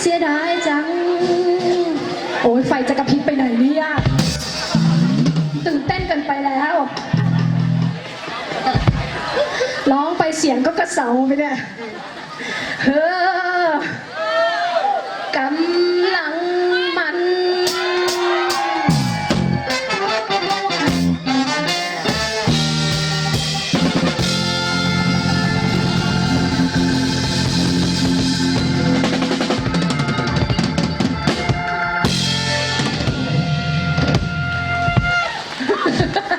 เสียดายจัง โอ้ยไฟจะกระพริบไปไหนเนี่ยตื่นเต้นกันไปแล้ว ร้องไปเสียงก็กระเซาไปเนี่ยเฮ้อกำ